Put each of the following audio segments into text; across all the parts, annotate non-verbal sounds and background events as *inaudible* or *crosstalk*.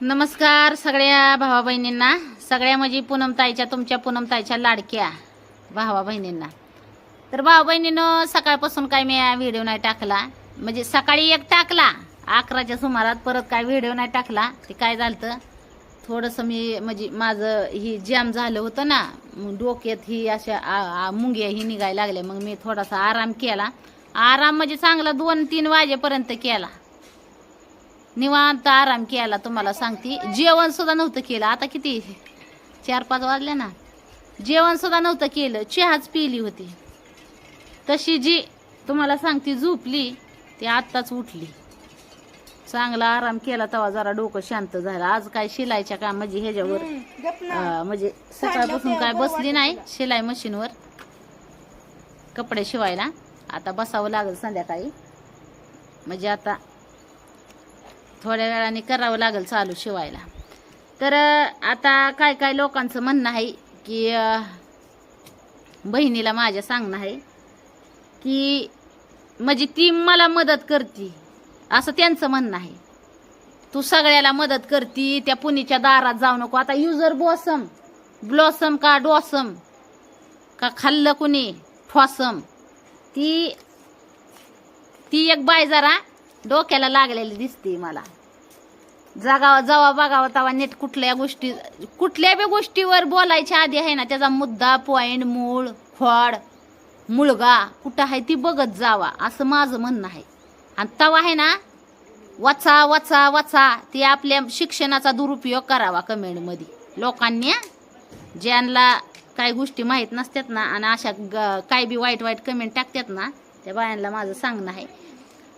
नमस्कार सगळ्या भावा बहिणींना सगळ्या म्हणजे पूनमताईच्या तुमच्या पूनमताईच्या लाडक्या भावा बहिणींना. तर भावा बहिणीनं सकाळपासून काय मी व्हिडिओ नाही टाकला. म्हणजे सकाळी एक टाकला अकराच्या सुमारात परत काय व्हिडिओ नाही टाकला. ते काय झालं थोडंसं मी म्हणजे माझं ही जॅम झालं होतं ना मग डोक्यात ही अशा मुंग्या ही निघायला लागल्या. मग मी थोडासा आराम केला. आराम म्हणजे चांगला दोन तीन वाजेपर्यंत केला. निवांत आराम केला तुम्हाला सांगते. जेवण सुद्धा नव्हतं केलं. आता किती चार पाच वाजले ना. जेवण सुद्धा नव्हतं केलं. चहाच पिली होती. तशी जी तुम्हाला सांगते झोपली ती आत्ताच उठली. चांगला आराम केला तेव्हा जरा डोकं शांत झालं. आज काय शिलायच्या का म्हणजे ह्याच्यावर म्हणजे सकाळपासून काय बसली नाही शिलाई मशीनवर. कपडे शिवायला. आता बसावं लागेल संध्याकाळी. म्हणजे आता थोड्या वेळाने करावं लागेल चालू शिवायला. तर आता काय काय लोकांचं म्हणणं आहे की बहिणीला माझ्या सांगणं आहे की म्हणजे ती मला मदत करते असं त्यांचं म्हणणं आहे. तू सगळ्याला मदत करती त्या पुणेच्या दारात जाऊ नको. आता युजर बॉसम ब्लॉसम का डॉसम का खाल्लं कुणी? ठॉसम ती ती एक बाय जरा डोक्याला लागलेली दिसते मला. जागावा जावा बघावा तवा नीट कुठल्या गोष्टी कुठल्या बी गोष्टीवर बोलायच्या आधी आहे ना त्याचा मुद्दा पॉईंट मूळ खोड मुलगा कुठं आहे ती बघत जावा असं माझं म्हणणं आहे. आणि तवा आहे ना वाचा वाचा वाचा ती आपल्या शिक्षणाचा दुरुपयोग करावा कमेंटमध्ये. लोकांनी ज्यांना काही गोष्टी माहीत नसतात ना आणि अशा ग- काय बी वाईट वाईट कमेंट टाकतात ना त्या बायांना माझं सांगणं आहे.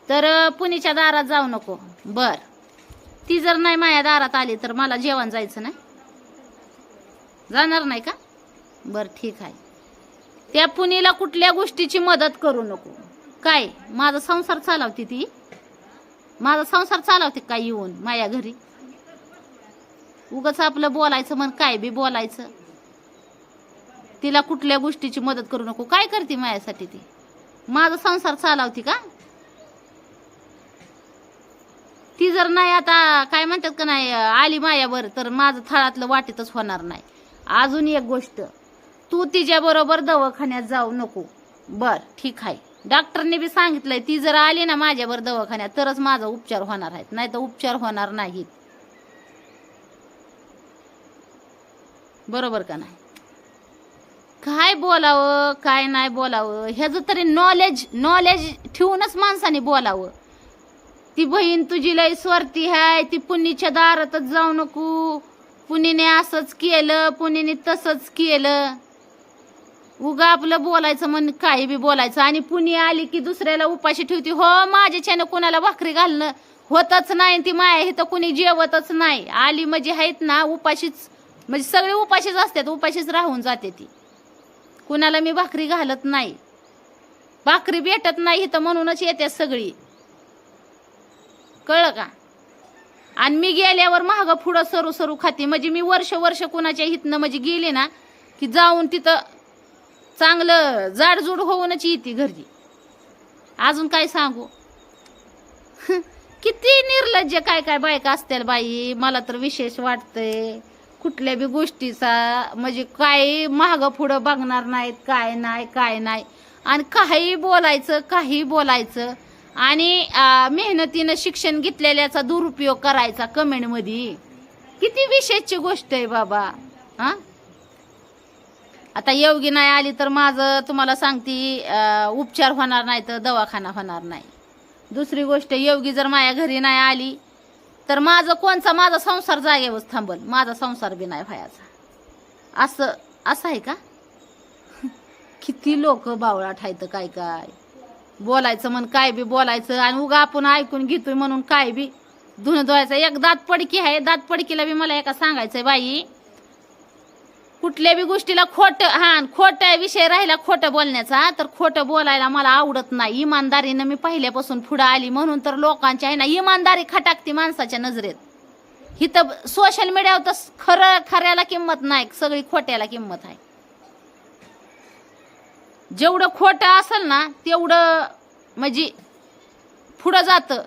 तर अं, पुणेच्या दारात जाऊ नको. बरं. ती जर नाही माझ्या दारात आली तर मला जेवण जायचं नाही. जाणार नाही का? बर ठीक आहे. त्या पुणीला कुठल्या गोष्टीची मदत करू नको. काय? माझा संसार चालवते ती? माझा संसार चालवते काय येऊन माझ्या घरी? उगाच आपलं बोलायचं म्हण काय बी बोलायचं. तिला कुठल्या गोष्टीची मदत करू नको. काय करते माझ्यासाठी ती? माझा संसार चालवते का? ती जर नाही आता काय म्हणतात का नाही आली मायावर तर माझं थळातलं वाटेतच होणार नाही. अजून एक गोष्ट तू तिच्या बरोबर दवाखान्यात जाऊ नको. बर ठीक आहे. डॉक्टरने बी सांगितलंय ती जर आली ना माझ्यावर दवाखान्यात तरच माझा उपचार होणार आहेत. नाही तर उपचार होणार नाहीत बरोबर का नाही? काय बोलावं काय नाही बोलावं ह्याचं तरी नॉलेज नॉलेज ठेवूनच माणसाने बोलावं. ती बहीण तुझी लय स्वार्थी आहे ती पुनीच्या दारातच जाऊ नको. पुनीने असंच केलं पुनीने तसंच केलं. उगा आपलं बोलायचं म्हण काही बी बोलायचं. आणि पुणी आली की दुसऱ्याला उपाशी ठेवती. हो माझ्याच्यानं कोणाला भाकरी घालणं होतच नाही. ती माया इथं कुणी जेवतच नाही. आली म्हणजे आहेत ना उपाशीच म्हणजे सगळे उपाशीच असतात. उपाशीच राहून जाते ती. कुणाला मी भाकरी घालत नाही. भाकरी भेटत नाही इथं म्हणूनच येते सगळी. कळलं का? आणि मी गेल्यावर महाग पुढं सरू सरू खाते. म्हणजे मी वर्ष वर्ष कुणाच्या हितनं म्हणजे गेले ना की जाऊन तिथं चांगलं जाडजूड होऊनच येते घरी. अजून काय सांगू? किती निर्लज्ज काय काय बायका असतील बाई. मला तर विशेष वाटतंय कुठल्या बी गोष्टीचा म्हणजे काय महाग पुढं बघणार नाहीत काय नाही काय नाही. आणि काही बोलायचं काही बोलायचं. आणि मेहनतीनं शिक्षण घेतलेल्याचा दुरुपयोग करायचा कमेंटमध्ये. किती विशेषची गोष्ट आहे बाबा हा? आता योगी नाही आली तर माझं तुम्हाला सांगते उपचार होणार नाही तर दवाखाना होणार नाही. दुसरी गोष्ट योगी जर माझ्या घरी नाही आली तर माझं कोणचा माझा संसार जागेवरच थांबल. माझा संसार बी नाही व्हायचा. असं असं आहे का? *laughs* किती लोक बावळाट आहेत काय काय? बोलायचं म्हण काय बी बोलायचं आणि उगा आपण ऐकून घेतोय म्हणून काय बी. धुणं धुवायचं. एक दात पडकी आहे. दात पडकीला बी मला एका सांगायचंय बाई. कुठल्या बी गोष्टीला खोट हा खोट विषय राहिला खोटं बोलण्याचा तर खोटं बोलायला मला आवडत नाही. इमानदारीनं मी पहिल्यापासून पुढं आली म्हणून तर लोकांची आहे ना इमानदारी खटाकती माणसाच्या नजरेत. हिथं सोशल मीडियावर तर खरं खऱ्याला किंमत नाही सगळी खोट्याला किंमत आहे. जेवढं खोटं असेल ना तेवढं म्हणजे पुढं जातं.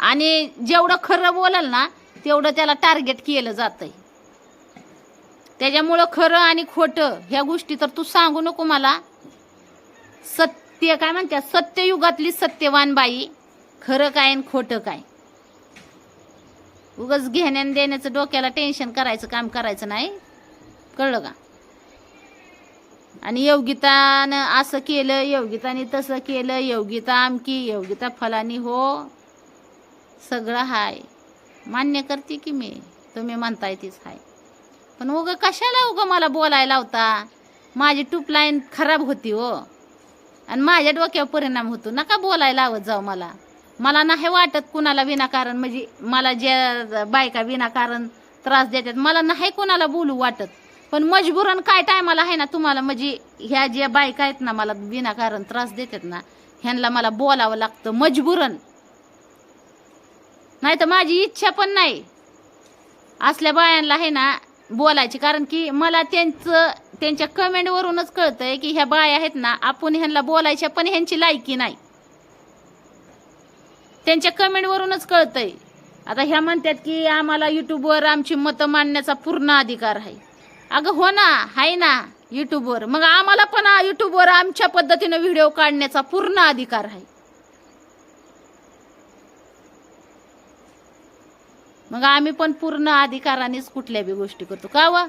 आणि जेवढं खरं बोलाल ना तेवढं त्याला टार्गेट केलं जातंय. त्याच्यामुळं खरं आणि खोटं ह्या गोष्टी तर तू सांगू नको मला. सत्य काय म्हणत्या सत्ययुगातली सत्यवान बाई खरं काय आणि खोटं काय? उगच घेण्यान देण्याचं डोक्याला टेन्शन करायचं काम करायचं नाही. कळलं का? आणि योगितानं असं केलं योगिताने तसं केलं योगिता आमकी योगिता फलानी हो सगळं हाय. मान्य करते की मी तुम्ही म्हणताय तीच हाय. पण उगं कशाला उगं मला बोलायला होता माझी टूप लाईन खराब होती हो. आणि माझ्या डोक्यावर परिणाम होतो. नका बोलायला आवत जाऊ मला. मला नाही वाटत कुणाला विनाकारण म्हणजे मला ज्या बायका विनाकारण त्रास देतात मला नाही कोणाला बोलू वाटत. पण मजबूरन काय टायमाला आहे ना तुम्हाला? म्हणजे ह्या ज्या बायका आहेत ना मला विनाकारण त्रास देतात ना ह्यांना मला बोलावं लागतं मजबूरन. नाही तर माझी इच्छा पण नाही. असल्या बायांना आहे ना बोलायची कारण की मला त्यांचं त्यांच्या कमेंटवरूनच कळतंय की ह्या बाया आहेत ना आपण ह्यांना बोलायच्या पण ह्यांची लायकी नाही. त्यांच्या कमेंटवरूनच कळतंय. आता ह्या म्हणतात की आम्हाला युट्यूबवर आमची मतं मांडण्याचा पूर्ण अधिकार आहे. अगं हो ना आहे ना युट्यूबवर मग आम्हाला पण युट्यूबवर आमच्या पद्धतीनं व्हिडिओ काढण्याचा पूर्ण अधिकार आहे. मग आम्ही पण पूर्ण अधिकारानेच कुठल्या बी गोष्टी करतो. का वा?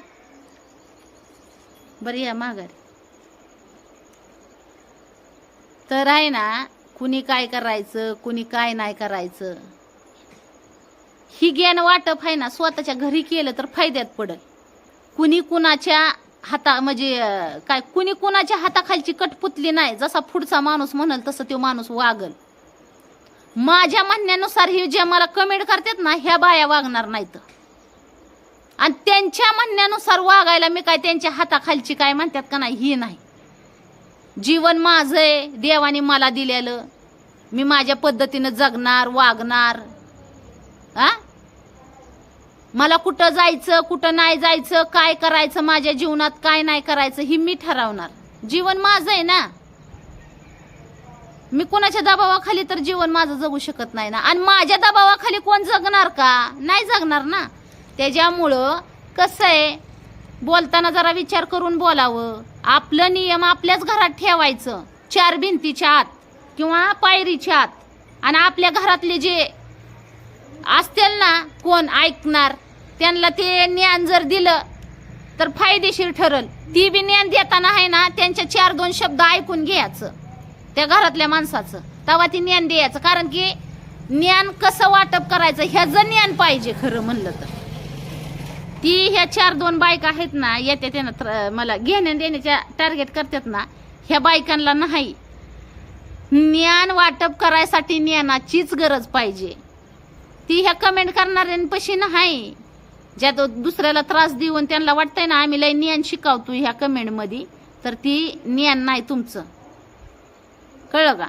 बरी या माघारी. तर आहे ना कुणी काय करायचं कुणी काय नाही करायचं. ही ज्ञान वाटप आहे ना स्वतःच्या घरी केलं तर फायद्यात पडल. कुणी कुणाच्या हाता म्हणजे काय कुणी कुणाच्या हाताखालची कटपुतली नाही. जसा पुढचा माणूस म्हणल तसं तो माणूस वागल. माझ्या म्हणण्यानुसार हे जे मला कमेंट करतात ना ह्या बाया वागणार नाहीत. आणि त्यांच्या म्हणण्यानुसार वागायला मी काय त्यांच्या हाताखालची काय म्हणतात का नाही ही नाही. जीवन माझं आहे देवाने मला दिलेलं. मी माझ्या पद्धतीनं जगणार वागणार. आ? मला कुठं जायचं कुठं नाही जायचं काय करायचं माझ्या जीवनात काय नाही करायचं ही मी ठरवणार. जीवन माझं आहे ना. मी कोणाच्या दबावाखाली तर जीवन माझं जगू शकत नाही ना. आणि माझ्या दबावाखाली कोण जगणार का? नाही जगणार ना. त्याच्यामुळं कसं आहे बोलताना जरा विचार करून बोलावं. आपलं नियम आपल्याच घरात ठेवायचं. चार भिंतीच्या आत किंवा पायरीच्या आत. आणि आपल्या घरातले जे असतील ना कोण ऐकणार? त्यांना ते ज्ञान जर दिलं तर फायदेशीर ठरल. ती बी ज्ञान देताना आहे ना त्यांच्या चार दोन शब्द ऐकून घ्यायचं. त्या घरातल्या माणसाचं. तेव्हा ती ज्ञान द्यायचं. कारण की ज्ञान कसं वाटप करायचं ह्याचं ज्ञान पाहिजे खरं म्हणलं तर. ती ह्या चार दोन बायका आहेत ना येत्या त्यांना मला घेण्या देण्याच्या टार्गेट करतात ना ह्या बायकांना नाही. ज्ञान वाटप करायसाठी ज्ञानाचीच गरज पाहिजे. ती ह्या कमेंट करणाऱ्यांपाशी नाही. ज्या दुसऱ्याला त्रास देऊन त्यांना वाटतंय ना आम्ही लय ज्ञान शिकवतो ह्या कमेंटमध्ये तर ती ज्ञान नाही तुमचं. कळलं का?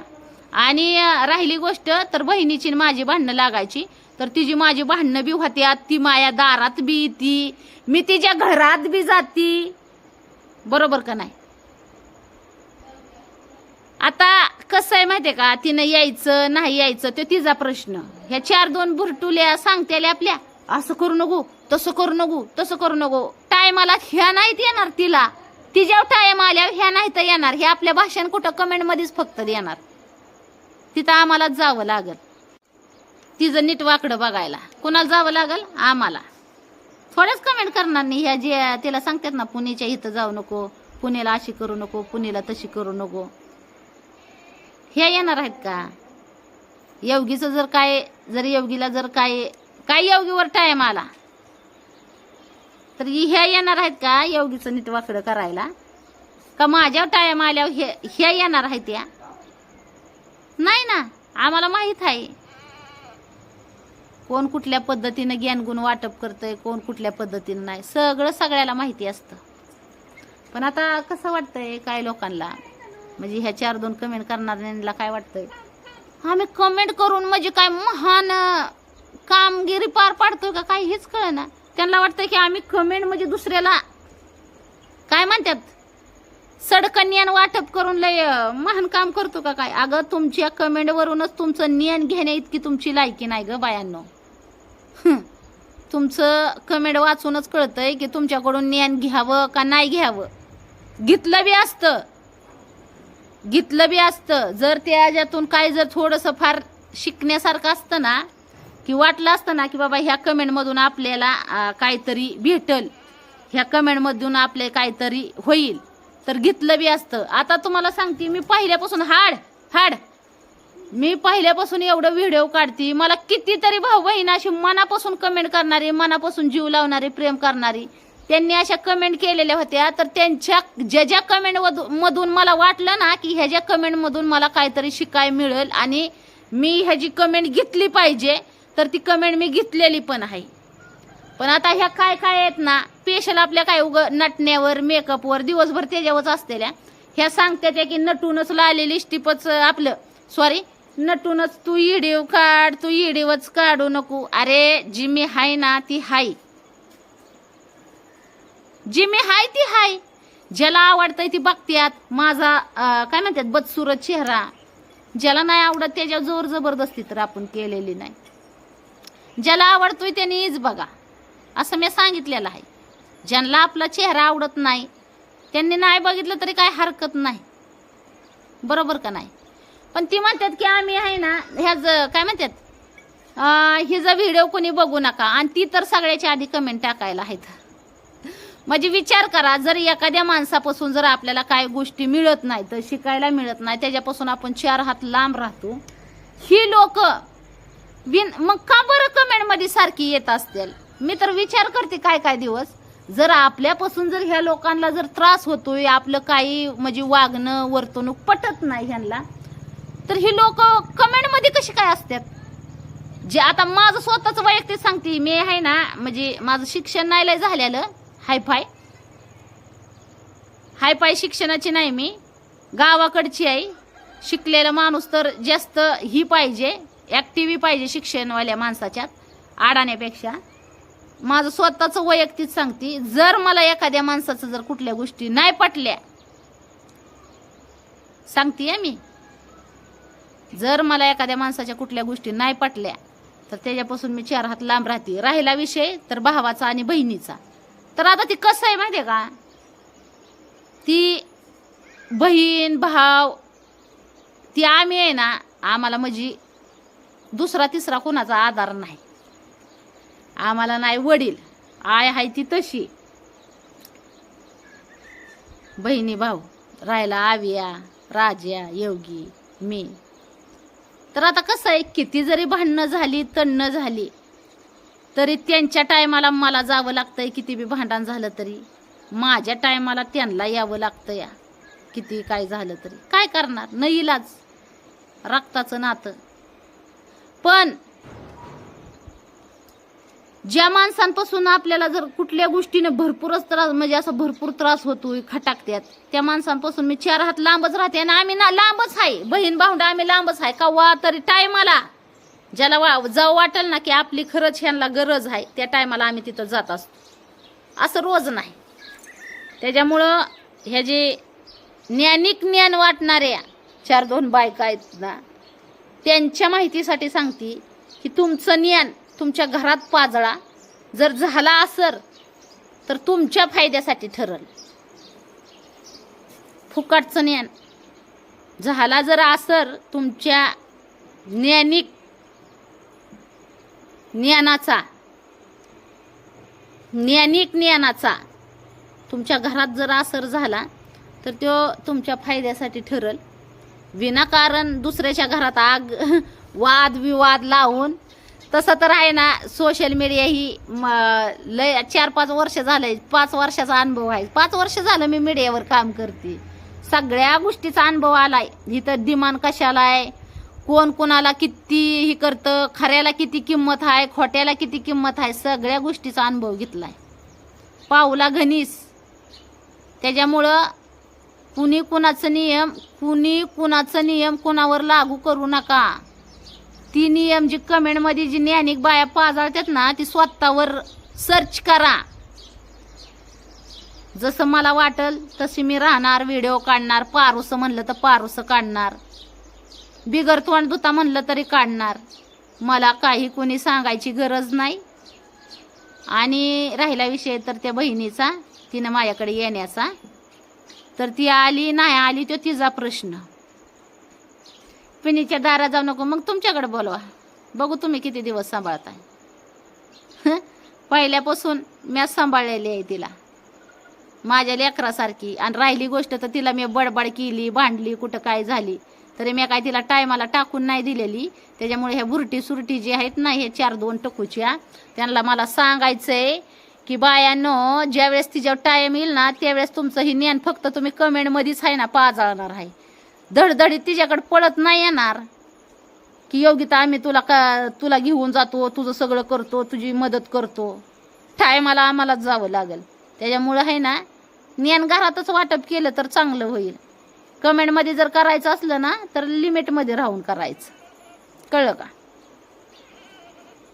आणि राहिली गोष्ट तर बहिणीची न माझी भांडणं लागायची. तर तिची माझी भांडणं बी होत्यात ती माया दारात बी येती. मी तिच्या घरात बी जाती. बरोबर का नाही? आता कसं आहे माहितीये का? तिनं यायचं नाही यायचं तो तिचा प्रश्न. ह्या चार दोन बुरटुल्या सांगतेल्या आपल्या. असं करू नको तसं करू नको तसं करू नको. टायमाला ह्या नाहीत येणार तिला. तिच्या टायम आल्यावर ह्या नाही तर येणार. हे आपल्या भाषण कुठं कमेंट मध्येच फक्त येणार. तिथं आम्हाला जावं लागल. तिचं नीट वाकडं बघायला. कुणाला जावं लागल? आम्हाला. थोड्याच कमेंट करणार नाही. ह्या जे तिला सांगतात ना पुण्याच्या इथं जाऊ नको पुण्याला अशी करू नको पुण्याला तशी करू नको. ह्या येणार आहेत का? योगीचं जर काय जर योगीला जर काय काय योगीवर टाईम आला? तर ह्या येणार आहेत का? योगीचं नीट वाकडं करायला. का माझ्या टाईम आल्यावर हे ह्या येणार आहेत या? नाही ना आम्हाला माहीत आहे. कोण कुठल्या पद्धतीनं ज्ञानगुण वाटप करतंय कोण कुठल्या पद्धतीनं नाही. सगळं सगळ्याला माहिती असतं. पण आता कसं वाटतंय काय लोकांना? म्हणजे ह्या चार दोन कमेंट करणाऱ्यांना काय वाटतंय? आम्ही कमेंट करून म्हणजे काय महान कामगिरी पार पाडतोय का काय हेच कळ ना त्यांना वाटतं की आम्ही कमेंट म्हणजे दुसऱ्याला काय म्हणतात? सडकं ज्ञान वाटप करून लय महान काम करतो का काय? अगं तुमच्या कमेंटवरूनच तुमचं ज्ञान घेण्या इतकी तुमची लायकी नाही ग बायांनो. तुमचं कमेंट वाचूनच कळतंय की तुमच्याकडून ज्ञान घ्यावं का नाही घ्यावं. घेतलं बी असतं. घेतलं बी असतं. जर त्याच्यातून काय जर थोडंसं फार शिकण्यासारखं असतं ना की वाटलं असतं ना की बाबा ह्या कमेंटमधून आपल्याला काहीतरी भेटल. ह्या कमेंटमधून आपले काहीतरी होईल. तर घेतलं बी असतं. आता तुम्हाला सांगते मी पहिल्यापासून हाड हाड. मी पहिल्यापासून एवढं व्हिडिओ काढते. मला कितीतरी भाऊ बहीण अशी मनापासून कमेंट करणारी मनापासून जीव लावणारी प्रेम करणारी त्यांनी अशा कमेंट केलेल्या होत्या. तर त्यांच्या ज्या ज्या कमेंट मधून मला वाटलं ना की ह्याच्या ज्या कमेंटमधून मला काहीतरी शिकाय मिळेल आणि मी ह्याची कमेंट घेतली पाहिजे तर ती कमेंट मी घेतलेली पण आहे. पण आता ह्या काय काय आहेत ना स्पेशल आपल्या काय उग नटण्यावर मेकअपवर दिवसभर त्याच्यावरच असलेल्या ह्या सांगतात त्या की नटूनच लालेली स्टिपच आपलं. सॉरी नटूनच तू इडीव काढ तू इडीवच काढू नको. अरे जी मी हाय ना ती हाय. जी मी हाय ती हाय. ज्याला आवडतंय ती बघत्यात. माझा काय म्हणतात बदसुरत चेहरा. ज्याला नाही आवडत त्याच्या जोर जबरदस्ती तर आपण केलेली नाही. ज्याला आवडतोय त्यानेच बघा. असं मी सांगितलेलं आहे. ज्यांना आपला चेहरा आवडत नाही त्यांनी नाही बघितलं तरी काय हरकत नाही. बरोबर का नाही? पण ती म्हणतात की आम्ही आहे ना ह्याच काय म्हणतात? अं, हिचा व्हिडिओ कोणी बघू नका आणि ती तर सगळ्याच्या आधी कमेंट टाकायला आहेत. म्हणजे विचार करा जर एखाद्या माणसापासून जर आपल्याला काय गोष्टी मिळत नाही तर शिकायला मिळत नाही त्याच्यापासून आपण चार हात लांब राहतो. ही लोक बिन मग का बरं कमेंटमध्ये सारखी येत असतील? मी तर विचार करते काय काय दिवस. जर आपल्यापासून जर ह्या लोकांना जर त्रास होतोय आपलं काही म्हणजे वागणं वर्तणूक पटत नाही ह्यांना तर ही लोक कमेंटमध्ये कशी काय असतात? जे आता माझं स्वतःच वैयक्तिक सांगते मी आहे ना म्हणजे माझं शिक्षण नाही लय झालेलं. हायफाय हायफाय शिक्षणाची नाही मी. गावाकडची आहे. शिकलेला माणूस तर जास्त ही पाहिजे. ॲक्टिव्ही पाहिजे शिक्षणवाल्या माणसाच्यात आडाण्यापेक्षा. माझं स्वतःचं वैयक्तिक सांगते जर मला एखाद्या माणसाचं जर कुठल्या गोष्टी नाही पटल्या सांगते मी. जर मला एखाद्या माणसाच्या कुठल्या गोष्टी नाही पटल्या तर त्याच्यापासून मी चार हात लांब राहते. राहिला विषय तर भावाचा आणि बहिणीचा. तर आता ती कसं आहे माहितीये का? ती बहीण भाव ती आम्ही आहे ना आम्हाला म्हणजे दुसरा तिसरा कोणाचा आधार नाही. आम्हाला नाही वडील. आय आहे ती तशी. बहिणी भाऊ राहिला आविया राजा योगी मी. तर आता कसं आहे किती जरी भांडणं झाली तणणं झाली तरी त्यांच्या टायमाला मला जावं लागतंय किती बी भांडण झालं तरी. माझ्या टायमाला त्यांना यावं लागतं या. किती काय झालं तरी. काय करणार? न इलाज. रक्ताचं नातं. पण ज्या माणसांपासून आपल्याला जर कुठल्या गोष्टीने भरपूरच त्रास म्हणजे असं भरपूर त्रास होतोय खटाकत्यात त्या माणसांपासून मी चार हात लांबच राहते आणि आम्ही ना लांबच आहे. बहीण भाऊंड आम्ही लांबच आहे. कवा तरी टायमाला ज्याला वा जाऊ वाटेल ना की आपली खरंच ह्यांना गरज आहे त्या टायमाला आम्ही तिथं जात असतो. असं रोज नाही. त्याच्यामुळं ह्या जे ज्ञानिक ज्ञान वाटणाऱ्या चार दोन बायका आहेत ना त्यांच्या माहितीसाठी सांगते की तुमचं ज्ञान तुमच्या घरात पाजळा. जर झाला असर तर तुमच्या फायद्यासाठी ठरल. फुकटचं ज्ञान. झाला जर असर तुमच्या ज्ञानिक ज्ञानाचा ज्ञानिक ज्ञानाचा तुमच्या घरात जर असर झाला तर तो तुमच्या फायद्यासाठी ठरल. विनाकारण दुसऱ्याच्या घरात आग वाद विवाद लावून. तसं तर आहे ना सोशल मीडिया ही म, लय चार पाच वर्ष झालंय. पाच वर्षाचा अनुभव आहे. पाच वर्ष झालं मी मीडियावर काम करते. सगळ्या गोष्टीचा अनुभव आलाय. इथं डिमांड कशाला आहे? कोण कोणाला किती ही करतं? खऱ्याला किती किंमत आहे? खोट्याला किती किंमत आहे? सगळ्या गोष्टीचा अनुभव घेतलाय. पाऊला घनीस. त्याच्यामुळं कुणी कुणाचं नियम कुणी कुणाचं नियम कुणावर लागू करू नका. ती नियम जी कमेंटमध्ये जी ज्ञानिक बाया पाजाळतात ना ती स्वतःवर सर्च करा. जसं मला वाटल तशी मी राहणार व्हिडिओ काढणार पारुसं म्हणलं तर पारुसं काढणार. बिगर तोंड धुता म्हणलं तरी काढणार. मला काही कोणी सांगायची गरज नाही. आणि राहिला विषय तर त्या बहिणीचा तिनं माझ्याकडे येण्याचा. तर ती आली नाही आली तो तिचा प्रश्न. पिनीच्या दारा जाऊ नको मग तुमच्याकडे बोलवा. बघू तुम्ही किती दिवस सांभाळताय. पहिल्यापासून मी सांभाळलेली आहे तिला. माझ्या लेकरासारखी. आणि राहिली गोष्ट तर तिला मी बडबड केली भांडली कुठं काय झाली. तरी मी काय तिला टायमाला टाकून नाही दिलेली. त्याच्यामुळे ह्या बुरटी सुरटी जी आहेत ना हे चार दोन टकूच्या त्यांना मला सांगायचंय की बायांनो ज्यावेळेस तिच्यावर टाईम येईल ना त्यावेळेस तुमचं हे ज्ञान फक्त तुम्ही कमेंटमध्येच आहे ना पाजाळणार आहे. धडधडीत तिच्याकडे पळत नाही येणार. की योगिता आम्ही तुला का तुला घेऊन जातो तुझं सगळं करतो तुझी मदत करतो. टायमाला आम्हालाच जावं लागेल. त्याच्यामुळं आहे ना ज्ञान घरातच वाटप केलं तर चांगलं होईल. कमेंटमध्ये जर करायचं असलं ना तर लिमिटमध्ये राहून करायचं. कळलं का?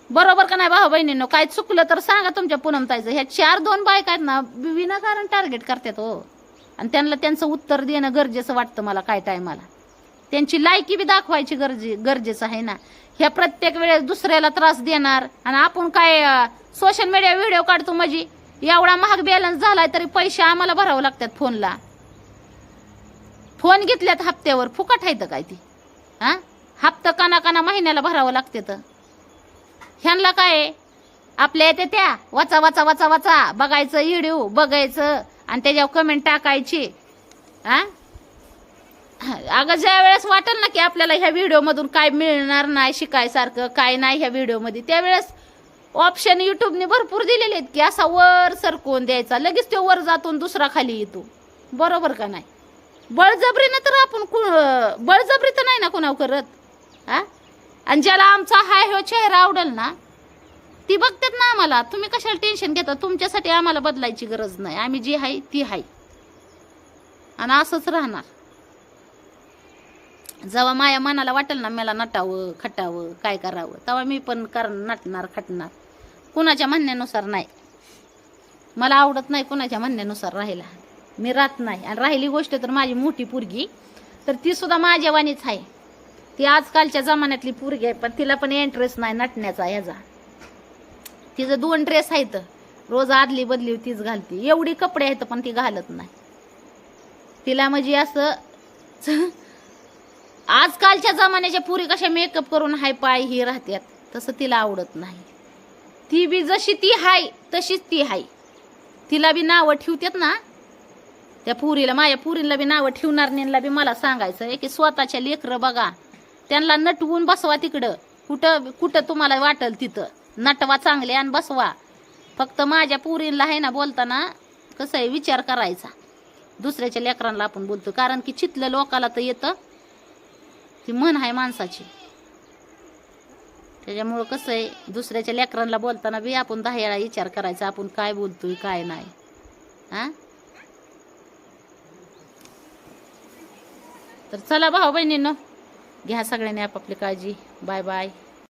बरोबर का नाही भाऊ बहिणींनो? काय चुकलं तर सांगा तुमच्या पूनमताईचं. ह्या चार दोन बायका आहेत ना विनाकारण टार्गेट करतात हो. आणि त्यांना त्यांचं उत्तर देणं गरजेचं वाटतं मला काय टायमाला त्यांची लायकी बी दाखवायची गरजे गरजेचं आहे ना. ह्या प्रत्येक वेळेस दुसऱ्याला त्रास देणार. आणि आपण काय सोशल मीडिया व्हिडिओ काढतो म्हणजे एवढा महाग बॅलन्स झालाय तरी पैसे आम्हाला भरावं लागतात फोनला. फोन घेतल्यात हप्त्यावर. फुकट आहेत काय ती? हा हप्ता काना काना महिन्याला भरावं लागते तर ह्यांना काय? आपल्या येते त्या. वाचा वाचा वाचा वाचा. बघायचं व्हिडिओ बघायचं. आणि त्याच्यावर कमेंट टाकायची. हा अगं ज्या वेळेस वाटेल ना की आपल्याला ह्या व्हिडिओमधून काय मिळणार नाही शिकायसारखं काय नाही ह्या व्हिडिओमध्ये त्यावेळेस ऑप्शन युट्यूबने भरपूर दिलेले आहेत की असा वर सरकवून द्यायचा. लगेच तो वर जातो आणि दुसरा खाली येतो. बरोबर का नाही? बळजबरीनं तर आपण कु- बळजबरी तर नाही ना कुणावर करत? हा आणि ज्याला आमचा हाय हो चेहरा आवडेल ना ती बघतात ना आम्हाला. तुम्ही कशाला टेन्शन घेता? तुमच्यासाठी आम्हाला बदलायची गरज नाही. आम्ही जी आहे ती आहे आणि असंच राहणार. जेव्हा माया मनाला वाटेल ना मला नटावं खटावं काय करावं तेव्हा मी पण कर नटणार खटणार. कुणाच्या म्हणण्यानुसार नाही. मला आवडत नाही कुणाच्या म्हणण्यानुसार राहायला. मी राहत नाही. आणि राहिली गोष्ट तर माझी मोठी पोरगी तर ती सुद्धा माझ्या वाणीच आहे. ती आजकालच्या जमान्यातली पोरगी आहे पण तिला पण इंटरेस्ट नाही नटण्याचा ह्याचा तिचं दोन ड्रेस आहेत. रोज आदली बदली तीच घालती. एवढी कपडे आहेत पण ती घालत नाही. तिला म्हणजे असं *laughs* आजकालच्या जमान्याच्या पुरी कशा मेकअप करून हाय पाय ही राहतात तसं तिला आवडत नाही. ती बी जशी ती हाय तशीच ती हाय. तिला बी नावं ठेवतात ना त्या पुरीला माझ्या पुरीला बी नावं ठेवणार नेला बी मला सांगायचं आहे की स्वतःच्या लेकरं बघा. त्यांना नटवून बसवा तिकडं. कुठं कुठं तुम्हाला वाटल तिथं? नटवा चांगले आणि बसवा. फक्त माझ्या पुरीला आहे ना बोलताना कसं आहे विचार करायचा. दुसऱ्याच्या लेकरांना आपण बोलतो. कारण की चितलं लोकाला तर येतं. ती म्हण आहे माणसाची. त्याच्यामुळं कसं आहे दुसऱ्याच्या लेकरांना बोलताना बी आपण दहा वेळा विचार करायचा आपण काय बोलतोय काय नाही. हां? तर चला भाऊ बहिणीनं घ्या सगळ्यांनी आपापली काळजी. Bye bye.